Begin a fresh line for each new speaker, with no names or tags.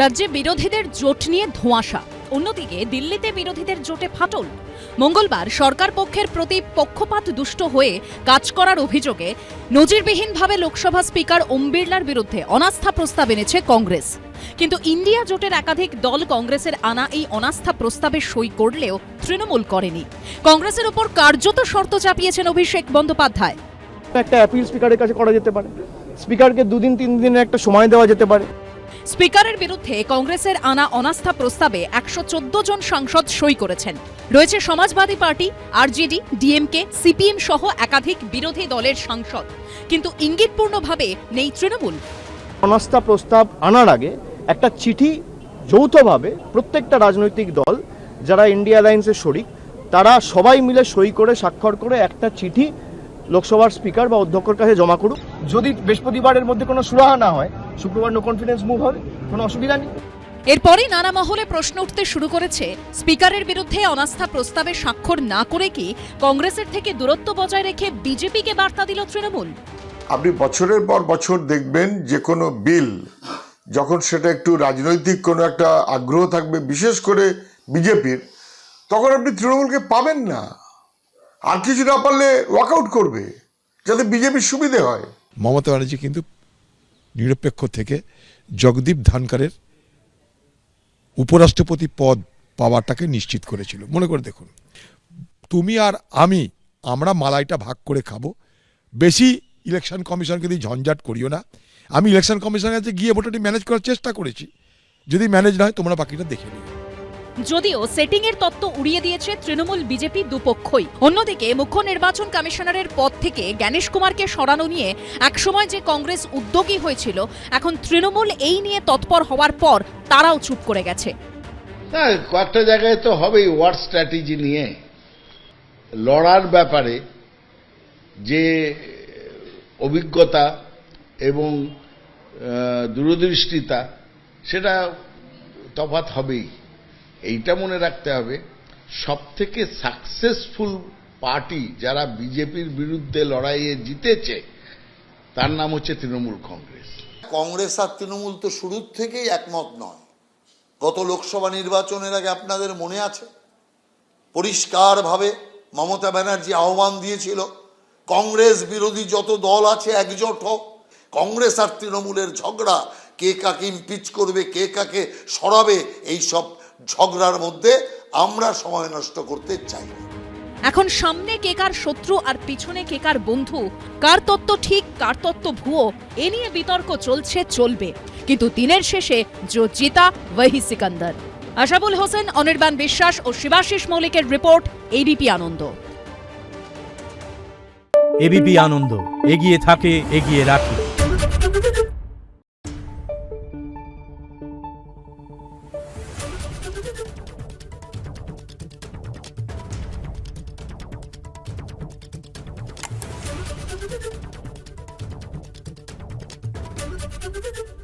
রাজ্যে বিরোধীদের জোট নিয়ে ধোঁয়াশা। অন্যদিকে দিল্লিতে বিরোধীদের জোটে ফাটল। মঙ্গলবার সরকার পক্ষের প্রতি পক্ষপাত দুষ্ট হয়ে কাজ করার অভিযোগে নজিরবিহীনভাবে লোকসভা স্পিকার ওম বিড়লার বিরুদ্ধে অনাস্থা প্রস্তাব এনেছে কংগ্রেস। কিন্তু ইন্ডিয়া জোটের একাধিক দল কংগ্রেসের আনা এই অনাস্থা প্রস্তাবে সই করলেও তৃণমূল করেনি। কংগ্রেসের ওপর কার্যত শর্ত চাপিয়েছেন অভিষেক বন্দ্যোপাধ্যায়।
একটা অ্যাপিল স্পিকারের কাছে করা যেতে পারে। স্পিকারকে দুদিন তিন দিনের একটা সময় দেওয়া যেতে পারে।
স্পিকারের বিরুদ্ধে কংগ্রেসের আনা অনাস্থা প্রস্তাবে একশো চোদ্দ জন সাংসদ সই করেছেন। রয়েছে Samajwadi party RJD DMK CPM সহ একাধিক বিরোধী দলের সাংসদ। কিন্তু ইঙ্গিতপূর্ণভাবে নেই তৃণমূল।
অনাস্থা প্রস্তাব আনার আগে একটা চিঠি যৌথভাবে প্রত্যেকটা রাজনৈতিক দল যারা ইন্ডিয়া অ্যালায়েন্সের শরিক তারা সবাই মিলে সই করে স্বাক্ষর করে একটা চিঠি লোকসভার স্পিকার বা অধ্যক্ষর কাছে জমা করুক। যদি বৃহস্পতিবারের মধ্যে কোনো সুরাহা না হয় শুক্রবার নো কনফিডেন্স মুভ হবে কোনো অসুবিধা নেই।
এরপরই নানা মহলে প্রশ্ন উঠতে শুরু করেছে স্পিকারের বিরুদ্ধে অনাস্থা প্রস্তাবে স্বাক্ষর না করে কি কংগ্রেসের থেকে দূরত্ব বজায় রেখে বিজেপিকে বার্তা দিল তৃণমূল?
আপনি বছরের পর বছর দেখবেন যে কোনো বিল যখন সেটা একটু রাজনৈতিক কোনো একটা আগ্রহ থাকবে বিশেষ করে বিজেপির তখন আপনি তৃণমূলকে পাবেন না। আর কিছু না পারলে ওয়াকআউট করবে যাতে বিজেপির সুবিধে হয়।
মমতা ব্যানার্জি কিন্তু নিরপেক্ষ থেকে জগদীপ ধানকারের উপরাষ্ট্রপতি পদ পাওয়াটাকে নিশ্চিত করেছিল। মনে করে দেখুন, তুমি আর আমি, আমরা মালাইটা ভাগ করে খাব। বেশি ইলেকশন কমিশনকে দিয়ে ঝঞ্ঝাট করিও না। আমি ইলেকশন কমিশনের কাছে গিয়ে ভোটারটি ম্যানেজ করার চেষ্টা করেছি। যদি ম্যানেজ না হয়, তোমরা বাকিটা দেখে নিও।
যদিও সেটিং এর তত্ত্ব উড়িয়ে দিয়েছে তৃণমূল বিজেপি দুপক্ষই। অন্যদিকে মুখ্য নির্বাচন কমিশনারের পদ থেকে জ্ঞানেশ কুমারকে সরানো নিয়ে একসময় যে কংগ্রেস উদ্যোগী হয়েছিল, এখন তৃণমূল এই নিয়ে তৎপর হওয়ার পর তারাও চুপ করে গেছে।
কয়েকটা জায়গায় তো হবেই ওয়ার স্ট্র্যাটেজি নিয়ে। লড়ার ব্যাপারে যে অভিজ্ঞতা এবং দূরদৃষ্টিতা, সেটা তফাৎ হবেই। এইটা মনে রাখতে হবে সব থেকে সাকসেসফুল পার্টি যারা বিজেপির বিরুদ্ধে লড়াইয়ে জিতেছে, তার নাম হচ্ছে তৃণমূল কংগ্রেস।
কংগ্রেস আর তৃণমূল তো শুরুর থেকেই একমত নয়। গত লোকসভা নির্বাচনের আগে আপনাদের মনে আছে? পরিষ্কারভাবে মমতা ব্যানার্জি আহ্বান দিয়েছিল, কংগ্রেস বিরোধী যত দল আছে একজোট হোক, কংগ্রেস আর তৃণমূলের ঝগড়া, কে কাকে ইমপিচ করবে, কে কাকে সরাবে এই সব ঝগড়ার মধ্যে আমরা সময় নষ্ট করতে চাই না।
এখন সামনে কে কার শত্রু আর পিছনে কে কার বন্ধু? কার তত্ত্ব ঠিক কার তত্ত্ব ভুয়ো? এ নিয়ে বিতর্ক চলছে চলবে। কিন্তু দিনের শেষে জো জিতা ওয়াহি সিকান্দার। আশাবুল হোসেন অনির্বাণ বিশ্বাস ও শিবাশিস মৌলিকের report ABP Ananda.
ABP Ananda এগিয়ে থাকে এগিয়ে রাখে। Thank you.